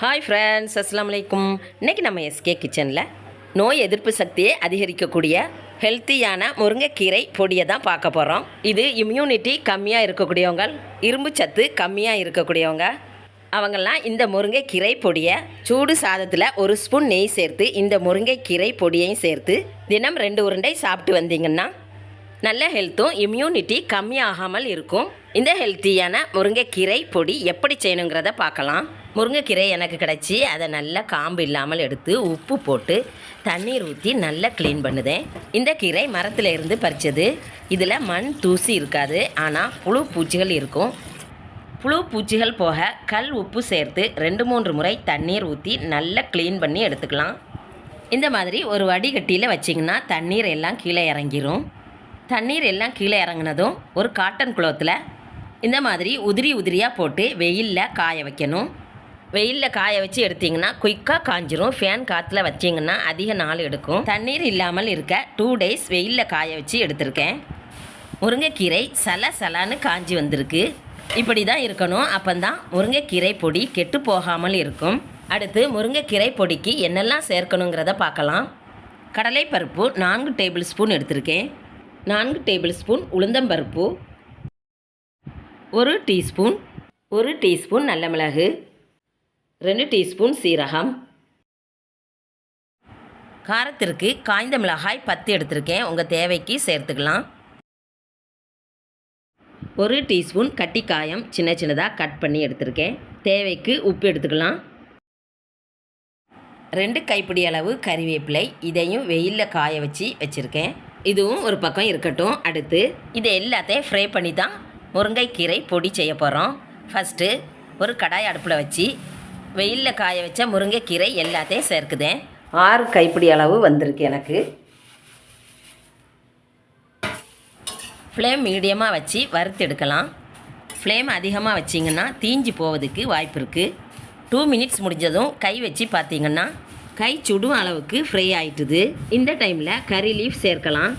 Hi friends அஸ்லாம் வலைக்கும் இன்றைக்கி நம்ம எஸ்கே கிச்சனில் நோய் எதிர்ப்பு சக்தியை அதிகரிக்கக்கூடிய ஹெல்த்தியான முருங்கைக்கீரை பொடியை தான் பார்க்க போகிறோம் இது இம்யூனிட்டி கம்மியாக இருக்கக்கூடியவங்க இரும்பு சத்து கம்மியாக இருக்கக்கூடியவங்க அவங்கெல்லாம் இந்த முருங்கைக்கீரை பொடியை சூடு சாதத்தில் ஒரு ஸ்பூன் நெய் சேர்த்து இந்த முருங்கைக்கீரை பொடியையும் சேர்த்து தினம் ரெண்டு உருண்டை சாப்பிட்டு வந்தீங்கன்னா நல்ல ஹெல்த்தும் இம்யூனிட்டி கம்மியாகாமல் இருக்கும். இந்த ஹெல்த்தியான முருங்கைக்கீரை பொடி எப்படி செய்யணுங்கிறத பார்க்கலாம். முருங்கைக்கீரை எனக்கு கிடச்சி அதை நல்லா காம்பு இல்லாமல் எடுத்து உப்பு போட்டு தண்ணீர் ஊற்றி நல்லா க்ளீன் பண்ணுதேன். இந்த கீரை மரத்தில் இருந்து பறிச்சது. இதில் மண் தூசி இருக்காது ஆனால் புழு பூச்சிகள் இருக்கும். புழு பூச்சிகள் போக கல் உப்பு சேர்த்து ரெண்டு மூன்று முறை தண்ணீர் ஊற்றி நல்லா க்ளீன் பண்ணி எடுத்துக்கலாம். இந்த மாதிரி ஒரு வடிகட்டியில் வச்சிங்கன்னா தண்ணீர் எல்லாம் கீழே இறங்கிரும். தண்ணீர் எல்லாம் கீழே இறங்குனதும் ஒரு காட்டன் குளத்தில் இந்த மாதிரி உதிரி உதிரியாக போட்டு வெயிலில் காய வைக்கணும். வெயிலில் காய வச்சு எடுத்தீங்கன்னா குயிக்காக காஞ்சிரும். ஃபேன் காற்றுல வச்சிங்கன்னா அதிக நாள் எடுக்கும். தண்ணீர் இல்லாமல் இருக்க டூ டேஸ் வெயிலில் காய வச்சு எடுத்திருக்கேன். முருங்கைக்கீரை சல சலான்னு காஞ்சி வந்திருக்கு. இப்படி தான் இருக்கணும். அப்போந்தான் முருங்கைக்கீரை பொடி கெட்டு போகாமல் இருக்கும். அடுத்து முருங்கைக்கீரை பொடிக்கு என்னெல்லாம் சேர்க்கணுங்கிறத பார்க்கலாம். கடலைப்பருப்பு நான்கு டேபிள் ஸ்பூன் எடுத்திருக்கேன். நான்கு டேபிள் ஸ்பூன் உளுந்தம்பருப்பு. ஒரு டீஸ்பூன். ஒரு டீஸ்பூன் நல்ல மிளகு. ரெண்டு டீஸ்பூன் சீரகம். காரத்திற்கு காய்ந்த மிளகாய் பத்து எடுத்திருக்கேன். உங்கள் தேவைக்கு சேர்த்துக்கலாம். ஒரு டீஸ்பூன் கட்டிக்காயம் சின்ன சின்னதாக கட் பண்ணி எடுத்திருக்கேன். தேவைக்கு உப்பு எடுத்துக்கலாம். ரெண்டு கைப்பிடி அளவு கறிவேப்பிலை இதையும் வெயிலில் காய வச்சு வச்சுருக்கேன். இதுவும் ஒரு பக்கம் இருக்கட்டும். அடுத்து இதை எல்லாத்தையும் ஃப்ரை பண்ணி தான் முருங்கைக்கீரை பொடி செய்ய போகிறோம் ஃபஸ்ட்டு ஒரு கடாய் அடுப்பில் வச்சு வெயிலில் காய வச்ச முருங்கைக்கீரை எல்லாத்தையும் சேர்க்குதேன். ஆறு கைப்பிடி அளவு வந்திருக்கு எனக்கு. ஃப்ளேம் மீடியமாக வச்சு வறுத்து எடுக்கலாம். ஃப்ளேம் அதிகமாக வச்சிங்கன்னா தீஞ்சு போவதுக்கு வாய்ப்பு இருக்குது டூ மினிட்ஸ் முடிஞ்சதும் கை வச்சு பார்த்தீங்கன்னா கை சுடும் அளவுக்கு ஃப்ரை ஆயிட்டுது. இந்த டைமில் கறி லீஃப் சேர்க்கலாம்.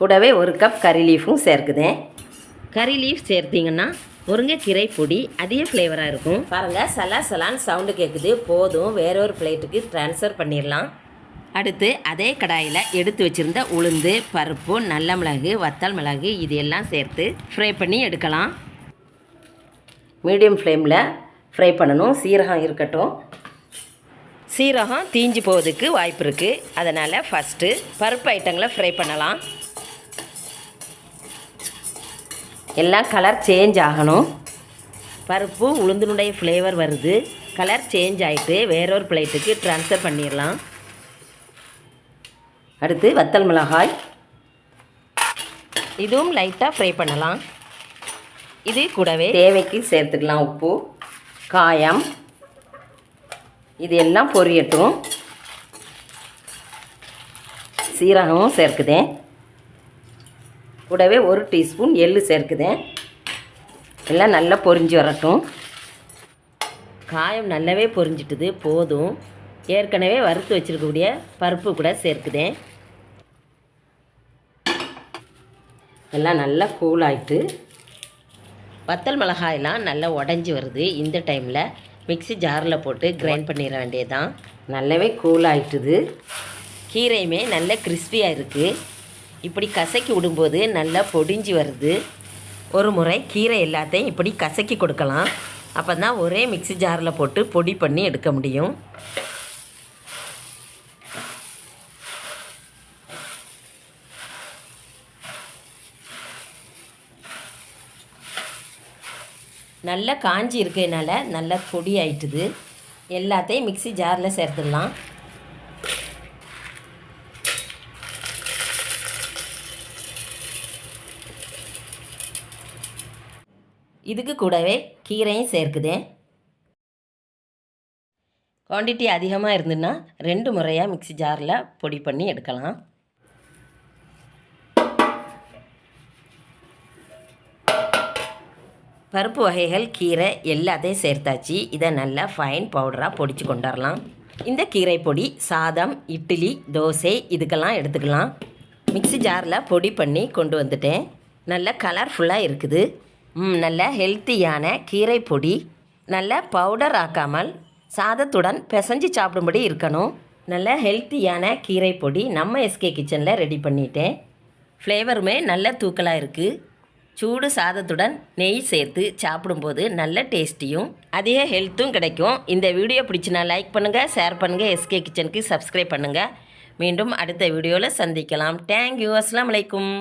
கூடவே ஒரு கப் கறி லீஃபும் சேர்க்குதேன். கறி லீஃப் சேர்த்தீங்கன்னா முருங்கைக்கீரை பொடி அதிக ஃப்ளேவராக இருக்கும். பாருங்கள் சலா சலான்னு சவுண்டு கேட்குது போதும் வேற ஒரு பிளேட்டுக்கு ட்ரான்ஸ்ஃபர் பண்ணிடலாம். அடுத்து அதே கடாயில் எடுத்து வச்சுருந்த உளுந்து பருப்பு நல்ல மிளகு வத்தல் மிளகு இது எல்லாம் சேர்த்து ஃப்ரை பண்ணி எடுக்கலாம். மீடியம் ஃப்ளேமில் ஃப்ரை பண்ணணும். சீரகம் இருக்கட்டும். சீரகம் தீஞ்சு போவதுக்கு வாய்ப்பு இருக்குது அதனால் ஃபஸ்ட்டு பருப்பு ஐட்டங்களை ஃப்ரை பண்ணலாம். எல்லாம் கலர் சேஞ்ச் ஆகணும். பருப்பு உளுந்தினுடைய ஃப்ளேவர் வருது. கலர் சேஞ்ச் ஆகிட்டு வேறொரு பிளேட்டுக்கு ட்ரான்ஸ்ஃபர் பண்ணிடலாம். அடுத்து வத்தல் மிளகாய். இதுவும் லைட்டாக ஃப்ரை பண்ணலாம். இது கூடவே தேவைக்கு சேர்த்துக்கலாம் உப்பு காயம். இது எல்லாம் பொரியட்டும். சீரகமும் சேர்க்குதேன். கூடவே ஒரு டீஸ்பூன் எள்ளு சேர்க்குதேன் எல்லாம் நல்லா பொரிஞ்சு வரட்டும். காயம் நல்லாவே பொரிஞ்சிட்டுது போதும். ஏற்கனவே வறுத்து வச்சுருக்கக்கூடிய பருப்பு கூட சேர்க்குதேன் எல்லாம் நல்லா கூலாயிட்டு வத்தல் மிளகாயெல்லாம் நல்லா உடஞ்சி வருது இந்த டைமில் மிக்ஸி ஜாரில் போட்டு கிரைண்ட் பண்ணிட வேண்டியதுதான். நல்லாவே கூலாயிட்டுது கீரையுமே நல்ல கிறிஸ்பியாக இருக்குது இப்படி கசக்கி விடும்போது நல்லா பொடிஞ்சு வருது. ஒரு முறை கீரை எல்லாத்தையும் இப்படி கசக்கி கொடுக்கலாம். அப்போ தான் ஒரே மிக்ஸி ஜாரில் போட்டு பொடி பண்ணி எடுக்க முடியும். நல்லா காஞ்சி இருக்கிறதுனால நல்லா பொடி ஆயிட்டுது. எல்லாத்தையும் மிக்ஸி ஜாரில் சேர்த்துடலாம். இதுக்கு கூடவே கீரையும் சேர்க்குதேன் குவான்டிட்டி அதிகமாக இருந்துன்னா ரெண்டு முறையாக மிக்ஸி ஜாரில் பொடி பண்ணி எடுக்கலாம். பருப்பு வகைகள் கீரை எல்லாத்தையும் சேர்த்தாச்சு. இதை நல்லா ஃபைன் பவுடராக பொடிச்சு கொண்டு வரலாம் இந்த கீரை பொடி சாதம் இட்லி தோசை இதுக்கெல்லாம் எடுத்துக்கலாம். மிக்ஸி ஜாரில் பொடி பண்ணி கொண்டு வந்துட்டேன். நல்ல கலர்ஃபுல்லாக இருக்குது. நல்ல ஹெல்த்தியான கீரை பொடி நல்ல பவுடர் ஆக்காமல் சாதத்துடன் பிசைஞ்சு சாப்பிடும்படி இருக்கணும். நல்ல ஹெல்த்தியான கீரை பொடி நம்ம எஸ்கே கிச்சனில் ரெடி பண்ணிட்டேன். ஃப்ளேவருமே நல்ல தூக்கலாக இருக்குது சூடு சாதத்துடன் நெய் சேர்த்து சாப்பிடும்போது நல்ல டேஸ்டியும் அதிக ஹெல்த்தும் கிடைக்கும். இந்த வீடியோ பிடிச்சினா லைக் பண்ணுங்கள் ஷேர் பண்ணுங்கள் எஸ்கே கிச்சனுக்கு சப்ஸ்கிரைப் பண்ணுங்கள் மீண்டும் அடுத்த வீடியோவில் சந்திக்கலாம். தேங்க்யூ அஸ்லாம் வலைக்கும்